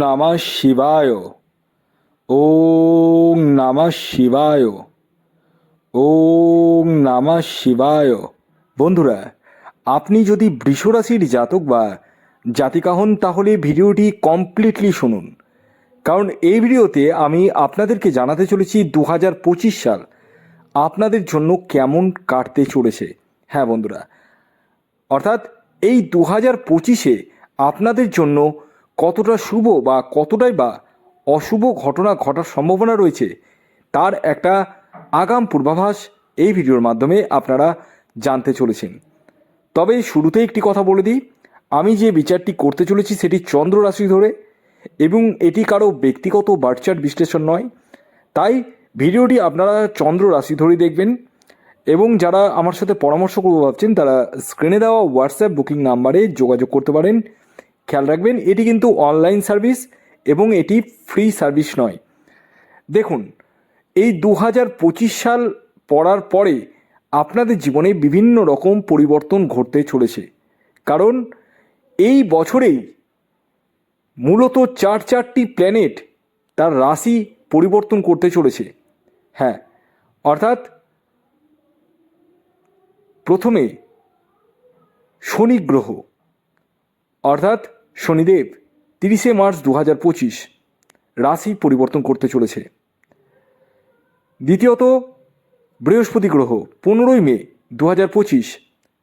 নমঃ শিবায়। ওম নমঃ শিবায়। ওম নমঃ শিবায়। বন্ধুরা, আপনি যদি বৃষরাশির জাতক বা জাতিকা হন, তাহলে ভিডিওটি কমপ্লিটলি শুনুন। কারণ এই ভিডিওতে আমি আপনাদেরকে জানাতে চলেছি দু হাজার পঁচিশ সাল আপনাদের জন্য কেমন কাটতে চলেছে। হ্যাঁ বন্ধুরা, অর্থাৎ এই দু হাজার পঁচিশে আপনাদের জন্য কতটা শুভ বা কতটাই বা অশুভ ঘটনা ঘটার সম্ভাবনা রয়েছে, তার একটা আগাম পূর্বাভাস এই ভিডিওর মাধ্যমে আপনারা জানতে চলেছেন। তবে শুরুতে একটি কথা বলে দিই, আমি যে বিচারটি করতে চলেছি সেটি চন্দ্র রাশি ধরে এবং এটি কারও ব্যক্তিগত বার্চার বিশ্লেষণ নয়। তাই ভিডিওটি আপনারা চন্দ্র রাশি ধরেই দেখবেন এবং যারা আমার সাথে পরামর্শ করব ভাবছেন, তারা স্ক্রিনে দেওয়া হোয়াটসঅ্যাপ বুকিং নাম্বারে যোগাযোগ করতে পারেন। খেয়াল রাখবেন, এটি কিন্তু অনলাইন সার্ভিস এবং এটি ফ্রি সার্ভিস নয়। দেখুন, এই দু হাজার পঁচিশ সাল পড়ার পরে আপনাদের জীবনে বিভিন্ন রকম পরিবর্তন ঘটতে চলেছে। কারণ, এই বছরেই মূলত চার চারটি প্ল্যানেট তার রাশি পরিবর্তন করতে চলেছে। হ্যাঁ অর্থাৎ প্রথমে শনি গ্রহ, অর্থাৎ শনিদেব তিরিশে মার্চ দু হাজার পঁচিশ রাশি পরিবর্তন করতে চলেছে। দ্বিতীয়ত, বৃহস্পতি গ্রহ পনেরোই মে দু হাজার পঁচিশ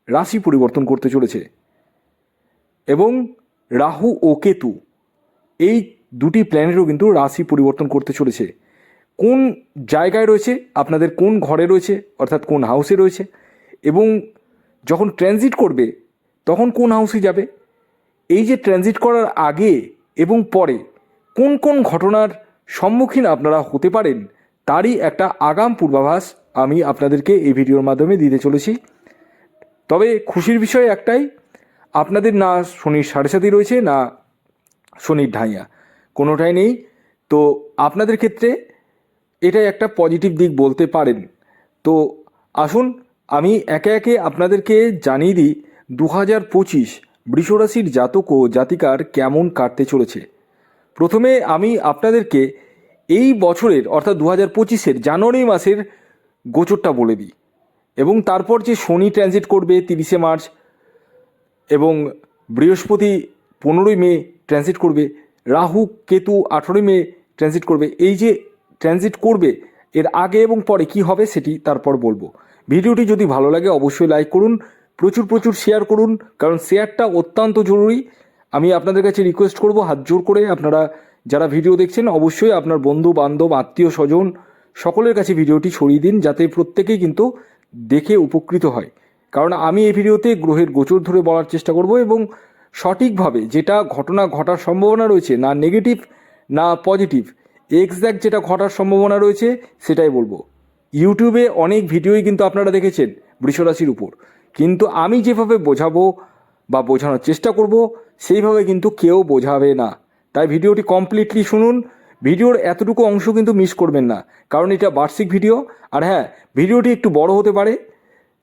রাশি পরিবর্তন করতে চলেছে এবং রাহু ও কেতু এই দুটি প্ল্যানেটও কিন্তু রাশি পরিবর্তন করতে চলেছে। কোন জায়গায় রয়েছে, আপনাদের কোন ঘরে রয়েছে, অর্থাৎ কোন হাউসে রয়েছে এবং যখন ট্রানজিট করবে, তখন কোন হাউসে যাবে? এই যে ট্রানজিট করার আগে এবং পরে কোন কোন ঘটনার সম্মুখীন আপনারা হতে পারেন, তারই একটা আগাম পূর্বাভাস আমি আপনাদেরকে এই ভিডিওর মাধ্যমে দিতে চলেছি। তবে খুশির বিষয় একটাই, আপনাদের না শনির সাড়ে সাথে রয়েছে, না শনির ঢাইয়া, কোনোটাই নেই। তো আপনাদের ক্ষেত্রে এটাই একটা পজিটিভ দিক বলতে পারেন। তো আসুন, আমি একে একে আপনাদেরকে জানিয়ে দিই দু হাজার পঁচিশ বৃষরাশির জাতক ও জাতিকার কেমন কাটতে চলেছে? প্রথমে আমি আপনাদেরকে এই বছরের, অর্থাৎ দু হাজার পঁচিশের জানুয়ারি মাসের গোচরটা বলে দিই। এবং তারপর যে শনি ট্রানজিট করবে তিরিশে মার্চ এবং বৃহস্পতি পনেরোই মে ট্রানজিট করবে, রাহু, কেতু আঠেরোই মে ট্রানজিট করবে, এই যে ট্রানজিট করবে, এর আগে এবং পরে কি হবে সেটি তারপর বলব। ভিডিওটি যদি ভালো লাগে অবশ্যই লাইক করুন প্রচুর প্রচুর শেয়ার করুন, কারণ শেয়ারটা অত্যন্ত জরুরি। আমি আপনাদের কাছে রিকোয়েস্ট করব, হাত জোর করে আপনারা যারা ভিডিও দেখছেন, অবশ্যই আপনার বন্ধু, বান্ধব, আত্মীয়, স্বজন, সকলের কাছে ভিডিওটি ছড়িয়ে দিন, যাতে প্রত্যেকেই কিন্তু দেখে উপকৃত হয়। কারণ আমি এই ভিডিওতে গ্রহের গোচর ধরে বলার চেষ্টা করব এবং সঠিকভাবে যেটা ঘটনা ঘটার সম্ভাবনা রয়েছে, না নেগেটিভ না পজিটিভ এক্স্যাক্ট যেটা ঘটার সম্ভাবনা রয়েছে, সেটাই বলব। ইউটিউবে অনেক ভিডিওই কিন্তু আপনারা দেখেছেন, বৃষরাশির উপর। কিন্তু আমি যেভাবে বোঝাবো বা বোঝানোর চেষ্টা করব, সেইভাবে কিন্তু কেউ বোঝাবে না। তাই ভিডিওটি কমপ্লিটলি শুনুন। ভিডিওর এতটুকু অংশ কিন্তু মিস করবেন না, কারণ এটা বার্ষিক ভিডিও। আর হ্যাঁ ভিডিওটি একটু বড় হতে পারে,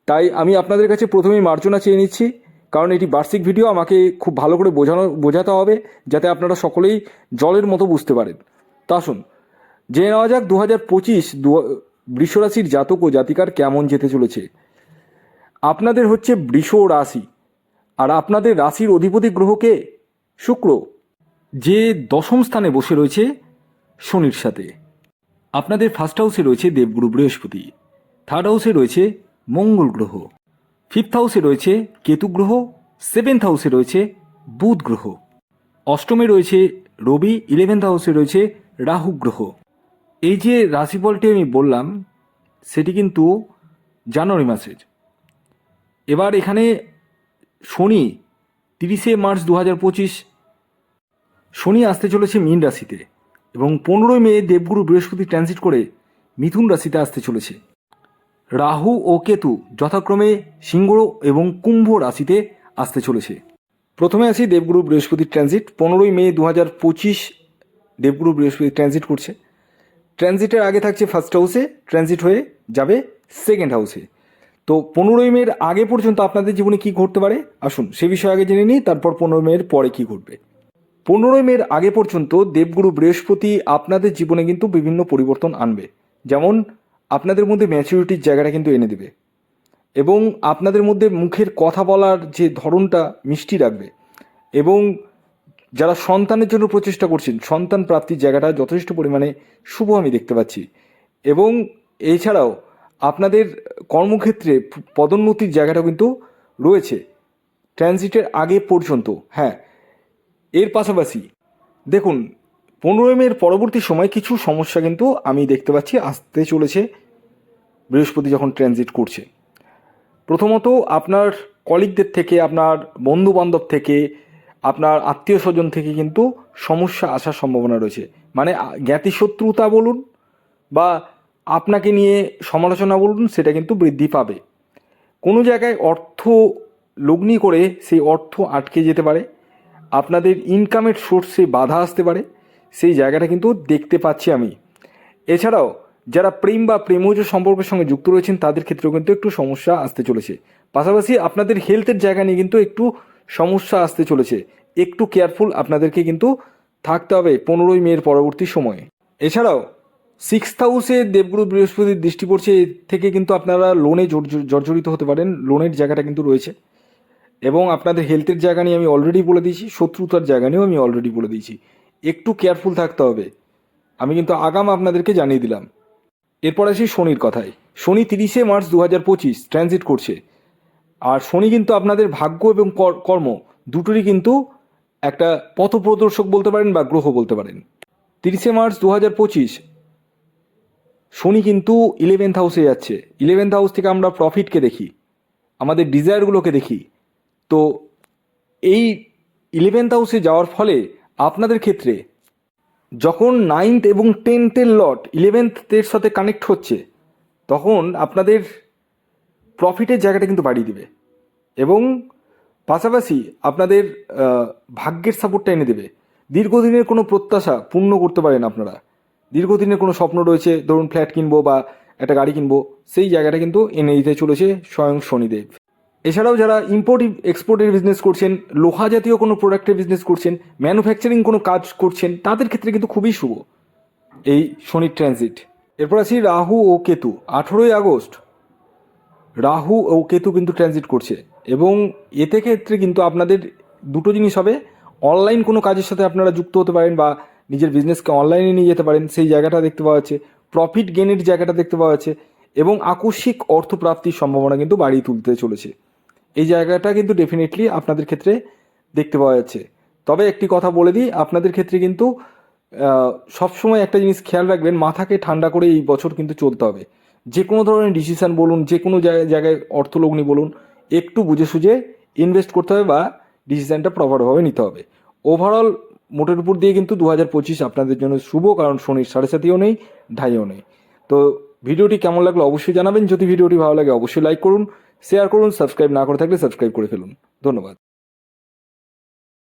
তাই আমি আপনাদের কাছে প্রথমেই মার্জনা চেয়ে নিচ্ছি, কারণ এটি বার্ষিক ভিডিও, আমাকে খুব ভালো করে বোঝানো, বোঝাতে হবে, যাতে আপনারা সকলেই জলের মতো বুঝতে পারেন। তা আসুন, জেনে নেওয়া যাক দু হাজার পঁচিশ দু, বৃষরাশির জাতক ও জাতিকার কেমন যেতে চলেছে। আপনাদের হচ্ছে বৃষ রাশি। আর আপনাদের রাশির অধিপতি গ্রহকে শুক্র। যে দশম স্থানে বসে রয়েছে শনির সাথে। আপনাদের ফার্স্ট হাউসে রয়েছে দেবগুরু বৃহস্পতি। থার্ড হাউসে রয়েছে মঙ্গল গ্রহ। ফিফথ হাউসে রয়েছে কেতু গ্রহ। সেভেন্থ হাউসে রয়েছে বুধ গ্রহ। অষ্টমে রয়েছে রবি। ইলেভেন্থ হাউসে রয়েছে রাহু গ্রহ। এই যে রাশিফলটি আমি বললাম, সেটি কিন্তু জানুয়ারি মাসের। এবার এখানে শনি, তিরিশে মার্চ দু হাজার পঁচিশ, শনি আসতে চলেছে মীন রাশিতে এবং পনেরোই মে দেবগুরু বৃহস্পতি ট্রানজিট করে মিথুন রাশিতে আসতে চলেছে। রাহু ও কেতু যথাক্রমে সিংহ এবং কুম্ভ রাশিতে আসতে চলেছে। প্রথমে আসি দেবগুরু বৃহস্পতি ট্রানজিট পনেরোই মে দু হাজার পঁচিশ দেবগুরু বৃহস্পতি ট্রানজিট করছে। ট্রানজিটের আগে থাকছে ফার্স্ট হাউসে ট্রানজিট হয়ে যাবে সেকেন্ড হাউসে তো পনেরোই মের আগে পর্যন্ত আপনাদের জীবনে কি ঘটতে পারে? আসুন সে বিষয়ে আগে জেনে নিই, তারপর পনেরো মের পরে কি ঘটবে। পনেরোই মের আগে পর্যন্ত দেবগুরু বৃহস্পতি আপনাদের জীবনে কিন্তু বিভিন্ন পরিবর্তন আনবে। যেমন আপনাদের মধ্যে ম্যাচুরিটির জায়গাটা কিন্তু এনে দেবে এবং আপনাদের মধ্যে মুখের কথা বলার যে ধরনটা মিষ্টি রাখবে এবং যারা সন্তানের জন্য প্রচেষ্টা করছেন, সন্তান প্রাপ্তির জায়গাটা যথেষ্ট পরিমাণে শুভ আমি দেখতে পাচ্ছি এবং এছাড়াও আপনাদের কর্মক্ষেত্রে পদোন্নতির জায়গাটা কিন্তু রয়েছে ট্রানজিটের আগে পর্যন্ত হ্যাঁ। এর পাশাপাশি, দেখুন পনেরোই মের পরবর্তী সময় কিছু সমস্যা কিন্তু আমি দেখতে পাচ্ছি, আসতে চলেছে, বৃহস্পতি যখন ট্রানজিট করছে। প্রথমত, আপনার কলিগদের থেকে, আপনার বন্ধু বান্ধব থেকে, আপনার আত্মীয় স্বজন থেকে কিন্তু সমস্যা আসার সম্ভাবনা রয়েছে। মানে জ্ঞাতিশত্রুতা বলুন বা আপনাকে নিয়ে সমালোচনা বলুন, সেটা কিন্তু বৃদ্ধি পাবে। কোনো জায়গায় অর্থ লগ্নি করে সেই অর্থ আটকে যেতে পারে। আপনাদের ইনকামের সোর্সে বাধা আসতে পারে। সেই জায়গাটা কিন্তু দেখতে পাচ্ছি আমি। এছাড়াও, যারা প্রেম বা প্রেমজ সম্পর্কের সঙ্গে যুক্ত রয়েছেন, তাদের ক্ষেত্রেও কিন্তু একটু সমস্যা আসতে চলেছে। পাশাপাশি আপনাদের হেলথের জায়গা নিয়ে কিন্তু একটু সমস্যা আসতে চলেছে। একটু কেয়ারফুল আপনাদেরকে কিন্তু থাকতে হবে পনেরোই মের পরবর্তী সময়ে। এছাড়াও সিক্স হাউসে দেবগুরু বৃহস্পতির দৃষ্টি পড়ছে এর থেকে কিন্তু আপনারা লোনে জর্জরিত হতে পারেন। লোনের জায়গাটা কিন্তু রয়েছে। এবং আপনাদের হেলথের জায়গা নিয়ে আমি অলরেডি বলে দিয়েছি, শত্রুতার জায়গা নিয়েও আমি অলরেডি বলে দিয়েছি। একটু কেয়ারফুল থাকতে হবে। আমি কিন্তু আগাম আপনাদেরকে জানিয়ে দিলাম। এরপর আসি শনির কথায়। শনি তিরিশে মার্চ দু হাজার পঁচিশ ট্রানজিট করছে। আর শনি কিন্তু আপনাদের ভাগ্য এবং কর- কর্ম দুটোরই কিন্তু একটা পথপ্রদর্শক বলতে পারেন বা গ্রহ বলতে পারেন। তিরিশে মার্চ দু হাজার পঁচিশ শনি কিন্তু ইলেভেন্থ হাউসে যাচ্ছে। ইলেভেন্থ হাউস থেকে আমরা প্রফিটকে দেখি, আমাদের ডিজায়ারগুলোকে দেখি। তো এই ইলেভেন্থ হাউসে যাওয়ার ফলে আপনাদের ক্ষেত্রে যখন নাইনথ এবং টেন্থের লট ইলেভেন্থের সাথে কানেক্ট হচ্ছে, তখন আপনাদের প্রফিটের জায়গাটা কিন্তু বাড়িয়ে দিবে। এবং পাশাপাশি আপনাদের ভাগ্যের সাপোর্টটা এনে দেবে। দীর্ঘদিনের কোনো প্রত্যাশা পূর্ণ করতে পারেন আপনারা। দীর্ঘদিনের কোনো স্বপ্ন রয়েছে, ধরুন ফ্ল্যাট কিনবো বা একটা গাড়ি কিনবো, সেই জায়গাটা কিন্তু এনে দিতে চলেছে স্বয়ং শনিদেব। এছাড়াও যারা ইম্পোর্ট এক্সপোর্টের বিজনেস করছেন, লোহা জাতীয় কোনো প্রোডাক্টের বিজনেস করছেন ম্যানুফ্যাকচারিং কোনো কাজ করছেন, তাদের ক্ষেত্রে কিন্তু খুবই শুভ এই শনির ট্রানজিট এরপর আসি রাহু ও কেতু, আঠেরোই আগস্ট। রাহু ও কেতু কিন্তু ট্রানজিট করছে এবং এতে ক্ষেত্রে কিন্তু আপনাদের দুটো জিনিস হবে অনলাইন কোনো কাজের সাথে আপনারা যুক্ত হতে পারেন বা নিজের বিজনেসকে অনলাইনে নিয়ে যেতে পারেন, সেই জায়গাটা দেখতে পাওয়া যাচ্ছে। প্রফিট গেনের জায়গাটা দেখতে পাওয়া যাচ্ছে এবং আকস্মিক অর্থপ্রাপ্তির সম্ভাবনা কিন্তু বাড়িয়ে তুলতে চলেছে। এই জায়গাটা কিন্তু ডেফিনেটলি আপনাদের ক্ষেত্রে দেখতে পাওয়া যাচ্ছে। তবে একটি কথা বলে দিই, আপনাদের ক্ষেত্রে কিন্তু সবসময় একটা জিনিস খেয়াল রাখবেন, মাথাকে ঠান্ডা করে এই বছর কিন্তু চলতে হবে। যে কোনো ধরনের ডিসিশন বলুন, যে কোনো জায়গায় জায়গায় অর্থলগ্নি বলুন, একটু বুঝে সুঝে ইনভেস্ট করতে হবে বা ডিসিশানটা প্রপারভাবে নিতে হবে। ওভারঅল মোটের উপর দিয়ে কিন্তু দু হাজার পঁচিশ আপনাদের জন্য শুভ, কারণ শনির সাড়ে সাতিও নেই ঢাইও নেই। তো ভিডিওটি কেমন লাগল অবশ্যই জানাবেন। যদি ভিডিওটি ভালো লাগে, অবশ্যই লাইক করুন শেয়ার করুন সাবস্ক্রাইব না করে থাকলে সাবস্ক্রাইব করে ফেলুন। ধন্যবাদ।